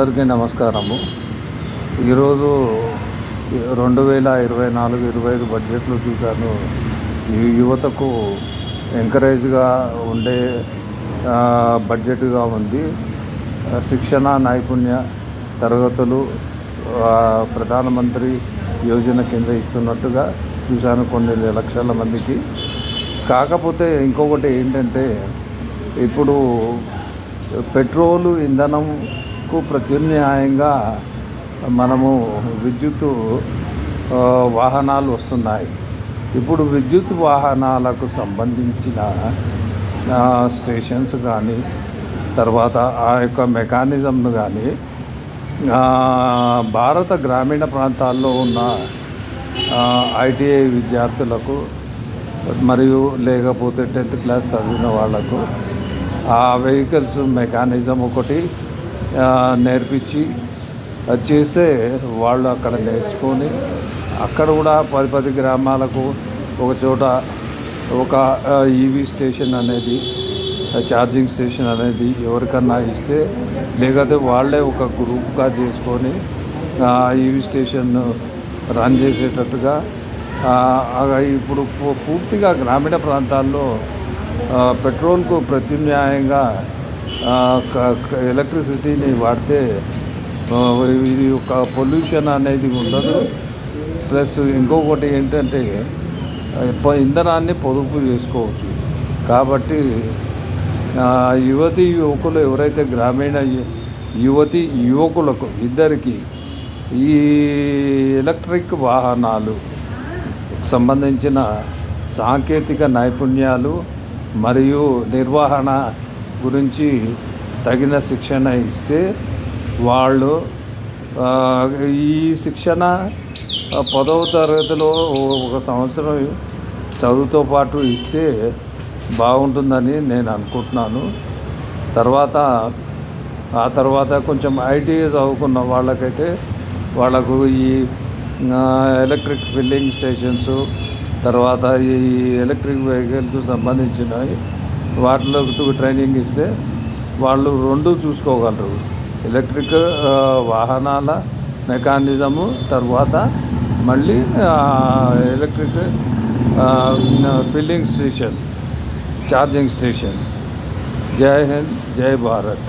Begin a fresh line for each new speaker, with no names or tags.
అందరికీ నమస్కారము. ఈరోజు రెండు వేల ఇరవై నాలుగు ఇరవై ఐదు బడ్జెట్లు చూశాను. ఈ యువతకు ఎంకరేజ్గా ఉండే బడ్జెట్గా ఉంది. శిక్షణ నైపుణ్య తరగతులు ప్రధానమంత్రి యోజన కింద ఇస్తున్నట్టుగా చూశాను కొన్ని లక్షల మందికి. కాకపోతే ఇంకొకటి ఏంటంటే ఇప్పుడు పెట్రోలు ఇంధనం తక్కువ ప్రత్యామ్నాయంగా మనము విద్యుత్ వాహనాలు వస్తున్నాయి. ఇప్పుడు విద్యుత్ వాహనాలకు సంబంధించిన స్టేషన్స్ కానీ తర్వాత ఆ యొక్క మెకానిజంను కానీ భారత గ్రామీణ ప్రాంతాల్లో ఉన్న ఐటీఐ విద్యార్థులకు మరియు లేకపోతే టెన్త్ క్లాస్ చదివిన వాళ్ళకు ఆ వెహికల్స్ మెకానిజం ఒకటి నేర్పించి అది చేస్తే వాళ్ళు అక్కడ నేర్చుకొని అక్కడ కూడా పది పది గ్రామాలకు ఒక చోట ఒక ఈవీ స్టేషన్ అనేది ఛార్జింగ్ స్టేషన్ అనేది ఎవరికన్నా ఇస్తే లేకపోతే వాళ్ళే ఒక గ్రూప్గా చేసుకొని ఈవీ స్టేషన్ రన్ చేసేటట్టుగా ఇప్పుడు పూ- పూర్తిగా గ్రామీణ ప్రాంతాల్లో పెట్రోల్కు ప్రత్యామ్నాయంగా ఎలక్ట్రిసిటీని వాడితే ఇది ఒక పొల్యూషన్ అనేది ఉండదు. ప్లస్ ఇంకొకటి ఏంటంటే ఇంధనాన్ని పొదుపు చేసుకోవచ్చు. కాబట్టి యువతి యువకులు ఎవరైతే గ్రామీణ యువతి యువకులకు ఇద్దరికి ఈ ఎలక్ట్రిక్ వాహనాలు సంబంధించిన సాంకేతిక నైపుణ్యాలు మరియు నిర్వహణ గురించి తగిన శిక్షణ ఇస్తే వాళ్ళు ఈ శిక్షణ పదవ తరగతిలో ఒక సంవత్సరం చదువుతో పాటు ఇస్తే బాగుంటుందని నేను అనుకుంటున్నాను. తర్వాత ఆ తర్వాత కొంచెం ఐటీఐ చదువుకున్న వాళ్ళకైతే వాళ్ళకు ఈ ఎలక్ట్రిక్ ఫిల్లింగ్ స్టేషన్స్ తర్వాత ఈ ఎలక్ట్రిక్ వెహికల్కి సంబంధించినవి వాటిలో ట్రైనింగ్ ఇస్తే వాళ్ళు రెండు చూసుకోగలరు. ఎలక్ట్రిక్ వాహనాల మెకానిజము తర్వాత మళ్ళీ electric filling station charging station జై హింద్ జై భారత్.